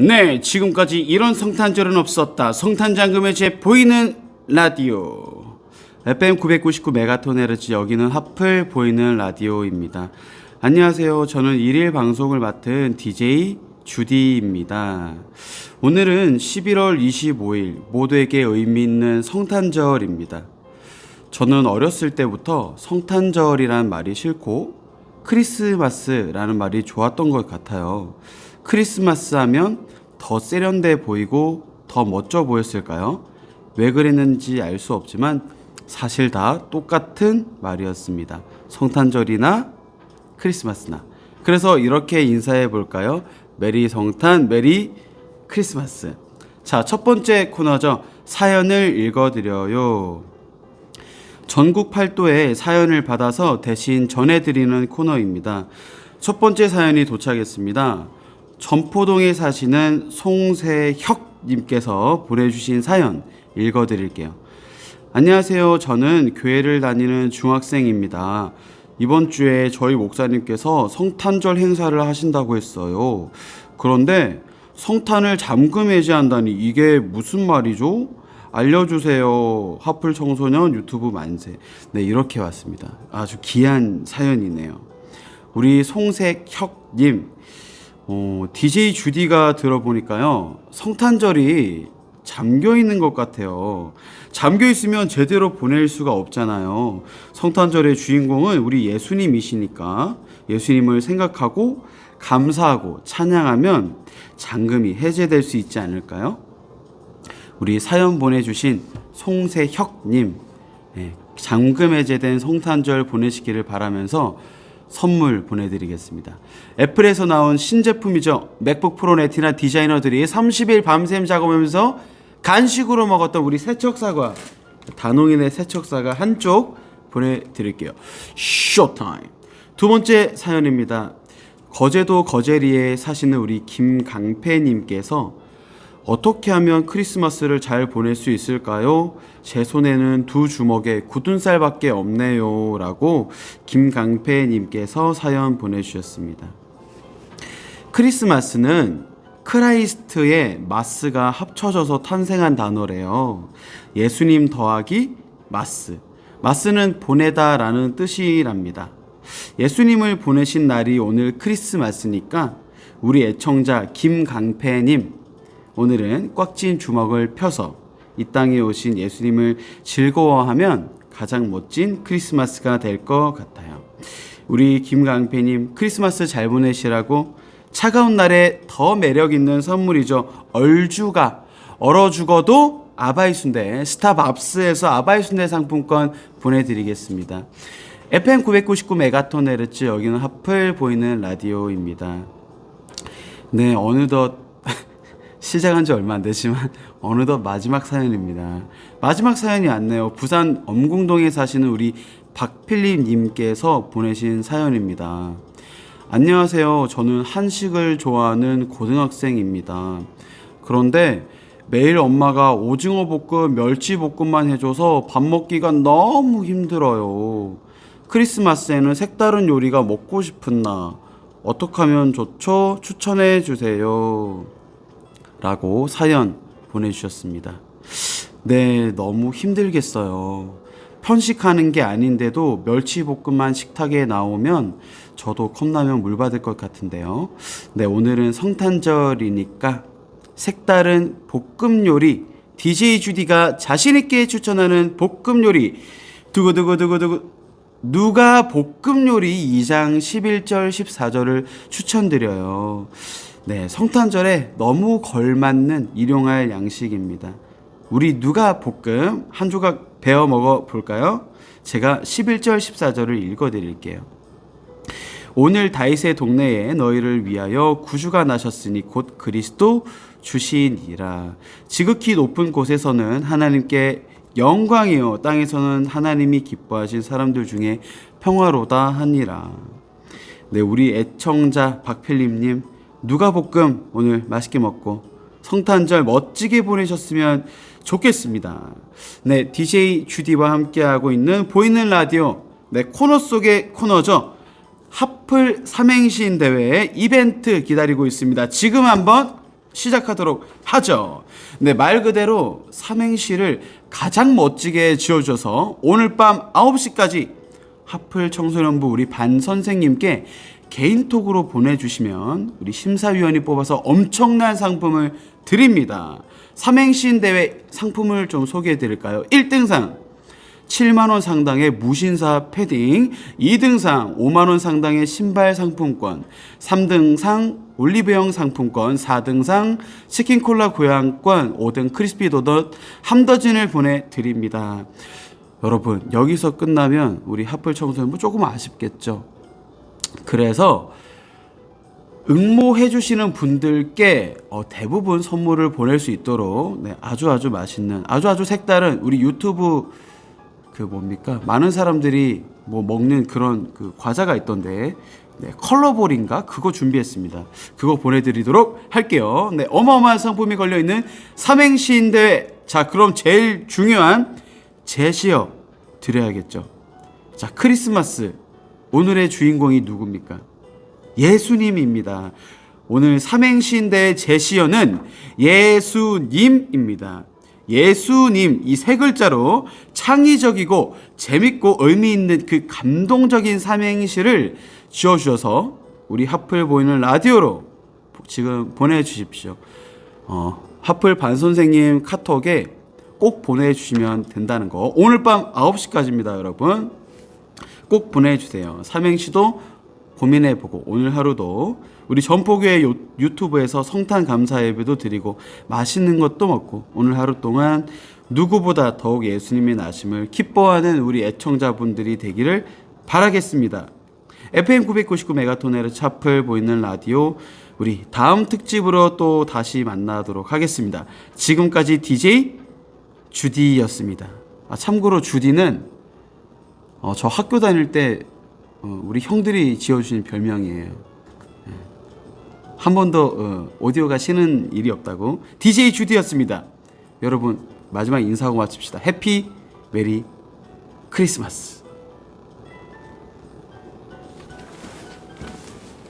네, 지금까지 이런 성탄절은 없었다. 성탄장금의 제 보이는 라디오. FM 999 메가톤헤르츠 여기는 하플 보이는 라디오입니다. 안녕하세요. 저는 일일 방송을 맡은 DJ 주디입니다. 오늘은 11월 25일 모두에게 의미 있는 성탄절입니다. 저는 어렸을 때부터 성탄절이란 말이 싫고 크리스마스라는 말이 좋았던 것 같아요. 크리스마스 하면 더 세련돼 보이고 더 멋져 보였을까요? 왜 그랬는지 알 수 없지만 사실 다 똑같은 말이었습니다. 성탄절이나 크리스마스나. 그래서 이렇게 인사해 볼까요? 메리 성탄, 메리 크리스마스. 자, 첫 번째 코너죠. 사연을 읽어드려요. 전국 팔도에 사연을 받아서 대신 전해드리는 코너입니다. 첫 번째 사연이 도착했습니다. 전포동에 사시는 송세혁 님께서 보내주신 사연 읽어드릴게요. 안녕하세요. 저는 교회를 다니는 중학생입니다. 이번 주에 저희 목사님께서 성탄절 행사를 하신다고 했어요. 그런데 성탄을 잠금 해제한다니 이게 무슨 말이죠? 알려주세요. 하플 청소년 유튜브 만세. 네, 이렇게 왔습니다. 아주 귀한 사연이네요. 우리 송색혁님, 어, DJ 주디가 들어보니까요, 성탄절이 잠겨 있는 것 같아요. 잠겨 있으면 제대로 보낼 수가 없잖아요. 성탄절의 주인공은 우리 예수님이시니까 예수님을 생각하고 감사하고 찬양하면 잠금이 해제될 수 있지 않을까요? 우리 사연 보내주신 송세혁님, 예, 잠금 해제된 성탄절 보내시기를 바라면서 선물 보내드리겠습니다. 애플에서 나온 신제품이죠. 맥북 프로 레티나 디자이너들이 30일 밤샘 작업하면서 간식으로 먹었던 우리 세척사과 단홍인의 세척사가 한쪽 보내드릴게요. 쇼타임. 두 번째 사연입니다. 거제도 거제리에 사시는 우리 김강패님께서 어떻게 하면 크리스마스를 잘 보낼 수 있을까요? 제 손에는 두 주먹에 굳은 쌀밖에 없네요. 라고 김강패님께서 사연 보내주셨습니다. 크리스마스는 크라이스트의 마스가 합쳐져서 탄생한 단어래요. 예수님 더하기 마스. 마스는 보내다 라는 뜻이랍니다. 예수님을 보내신 날이 오늘 크리스마스니까 우리 애청자 김강패님 오늘은 꽉 찐 주먹을 펴서 이 땅에 오신 예수님을 즐거워하면 가장 멋진 크리스마스가 될 것 같아요. 우리 김강패님 크리스마스 잘 보내시라고 차가운 날에 더 매력 있는 선물이죠. 얼주가 얼어 죽어도 아바이 순대 스타밥스에서 아바이 순대 상품권 보내드리겠습니다. FM 999 메가톤 헤르츠 여기는 하플 보이는 라디오입니다. 네 어느덧 시작한 지 얼마 안 되지만 어느덧 마지막 사연입니다. 마지막 사연이 왔네요. 부산 엄궁동에 사시는 우리 박필립 님께서 보내신 사연입니다. 안녕하세요. 저는 한식을 좋아하는 고등학생입니다. 그런데 매일 엄마가 오징어 볶음, 멸치 볶음만 해줘서 밥 먹기가 너무 힘들어요. 크리스마스에는 색다른 요리가 먹고 싶은 나 어떻게 하면 좋죠? 추천해 주세요. 라고 사연 보내주셨습니다. 네, 너무 힘들겠어요. 편식하는 게 아닌데도 멸치볶음만 식탁에 나오면 저도 컵라면 물 받을 것 같은데요. 네, 오늘은 성탄절이니까 색다른 볶음 요리 DJ 주디가 자신 있게 추천하는 볶음 요리 두구두구두구두구 누가 볶음 요리 2장 11절 14절을 추천드려요. 네, 성탄절에 너무 걸맞는 일용할 양식입니다. 우리 누가 볶음 한 조각 베어 먹어 볼까요? 제가 11절 14절을 읽어 드릴게요. 오늘 다윗의 동네에 너희를 위하여 구주가 나셨으니 곧 그리스도 주시니라. 지극히 높은 곳에서는 하나님께 영광이요 땅에서는 하나님이 기뻐하신 사람들 중에 평화로다 하니라. 네, 우리 애청자 박필림 님 누가 볶음 오늘 맛있게 먹고 성탄절 멋지게 보내셨으면 좋겠습니다. 네, DJ 주디와 함께하고 있는 보이는 라디오 네 코너 속의 코너죠. 하플 삼행시인 대회 이벤트 기다리고 있습니다. 지금 한번 시작하도록 하죠. 네, 말 그대로 삼행시를 가장 멋지게 지어줘서 오늘 밤 9시까지 하플 청소년부 우리 반 선생님께 개인톡으로 보내주시면 우리 심사위원이 뽑아서 엄청난 상품을 드립니다. 삼행시인 대회 상품을 좀 소개해 드릴까요? 1등상 7만원 상당의 무신사 패딩, 2등상 5만원 상당의 신발 상품권, 3등상 올리브영 상품권, 4등상 치킨콜라 교환권, 5등 크리스피 도넛 한 더진을 보내드립니다. 여러분, 여기서 끝나면 우리 하플 청소년부 조금 아쉽겠죠? 그래서 응모해 주시는 분들께 어, 대부분 선물을 보낼 수 있도록 네, 아주 아주 맛있는 아주 아주 색다른 우리 유튜브 그 뭡니까 많은 사람들이 뭐 먹는 그런 그 과자가 있던데 네, 컬러볼인가 그거 준비했습니다. 그거 보내드리도록 할게요. 네, 어마어마한 상품이 걸려 있는 삼행시인데 자 그럼 제일 중요한 제시어 드려야겠죠. 자 크리스마스 오늘의 주인공이 누굽니까? 예수님입니다. 오늘 삼행시인데 제시어는 예수님입니다. 예수님 이 세 글자로 창의적이고 재밌고 의미 있는 그 감동적인 삼행시를 지어주셔서 우리 하플 보이는 라디오로 지금 보내주십시오. 어, 하플 반 선생님 카톡에 꼭 보내주시면 된다는 거. 오늘 밤 9시까지입니다, 여러분. 꼭 보내주세요. 삼행시도 고민해보고 오늘 하루도 우리 전포교회 요- 유튜브에서 성탄 감사 예배도 드리고 맛있는 것도 먹고 오늘 하루 동안 누구보다 더욱 예수님의 나심을 기뻐하는 우리 애청자분들이 되기를 바라겠습니다. FM 999 메가톤의 차플 보이는 라디오 우리 다음 특집으로 또 다시 만나도록 하겠습니다. 지금까지 DJ 주디였습니다. 아, 참고로 주디는 어, 저 학교 다닐 때 어, 우리 형들이 지어주신 별명이에요. 예. 한 번도 어, 오디오가 쉬는 일이 없다고 DJ 주디였습니다. 여러분 마지막 인사하고 마칩시다. 해피 메리 크리스마스.